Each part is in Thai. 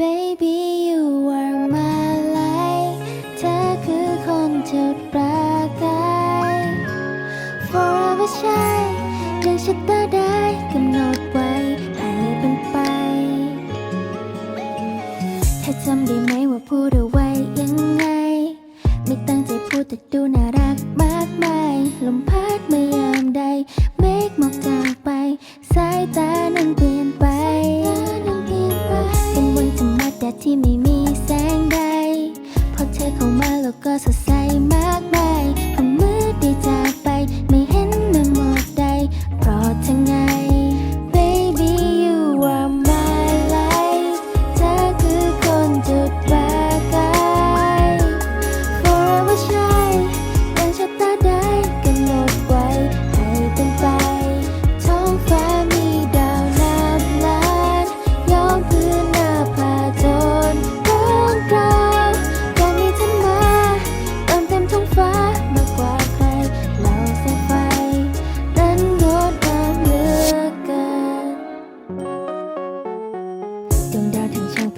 Baby you are my light เธอคือคนจดประกาย Forever shine ดวงชะตาได้กำหนดไว้ให้เป็นไปเธอจำได้ไหมว่าพูดเอาไว้ยังไง ไม่ตั้งใจพูดแต่ดูนะ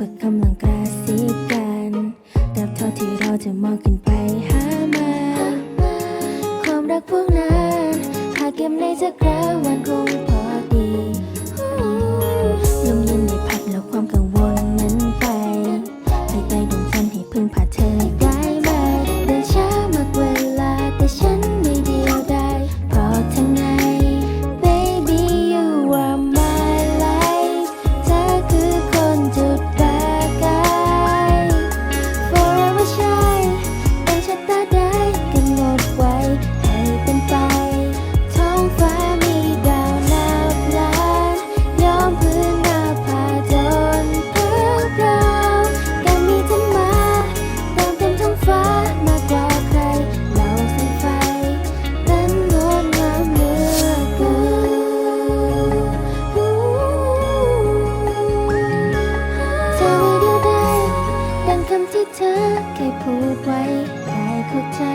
ึกกำลังกระซิบกันแต่เท่าที่เราจะมองขึ้นไปหามา ความรักพวกนั้นหากเก็บในใจกรา ไว้ได้เข้าใจ